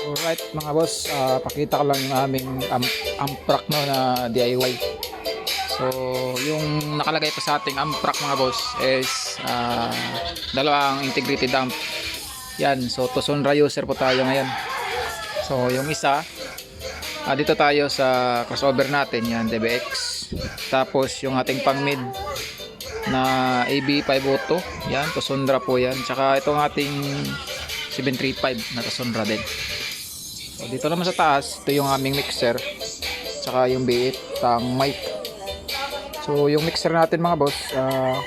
Alright mga boss, ah, pakita ko lang yung aming am amprak no, na DIY. So, yung nakalagay pa sa ating amprak mga boss is ah, dalawang integrated amp. Yan, so Tucson user po tayo ngayon. So, yung isa, ah, dito tayo sa crossover natin, yan, DBX. Tapos, yung ating pang mid na AB502, yan, Tusundra po yan. Tsaka itong ating 735 na Tusundra din. So, dito naman sa taas, ito yung aming mixer. Tsaka yung B8 ang mic. So, yung mixer natin mga boss, ah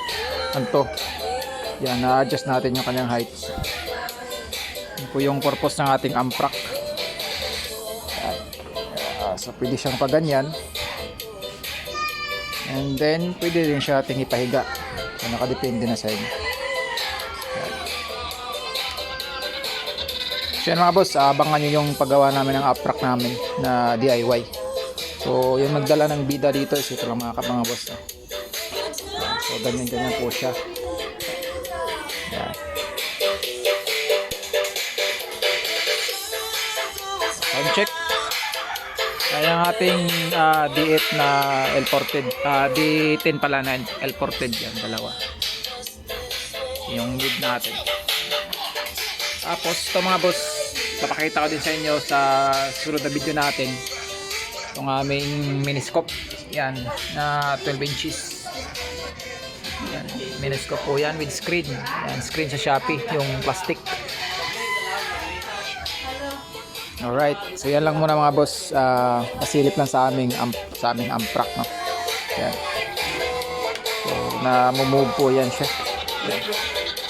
ano to? Yan, na-adjust natin yung kanyang height. Yan po yung purpose ng ating amprak. Yan. Ah, so, pwede siyang paganyan. And then, pwede din siya ating ipahiga. So, nakadepende na sa inyo. Yan mga boss, abangan nyo yung paggawa namin ng aprak namin na DIY. So yung nagdala ng bida dito is ito lang mga kap mga boss. ah. So ganyan ganyan po siya. Yan. Check. Kaya ang ating ah, D8 na L-ported. ah, D10 pala na L-ported yan, dalawa. Yung lead natin. Tapos ito mga boss, papakita ko din sa inyo sa susunod na video natin. Itong aming miniscope. Yan na 12 inches. Yan, miniscope po yan with screen. Yan, screen sa Shopee yung plastic. Alright so yan lang muna mga boss. Uh, pasilip lang sa aming amp, sa aming amprak no? Yan. So na move po yan siya. Yan.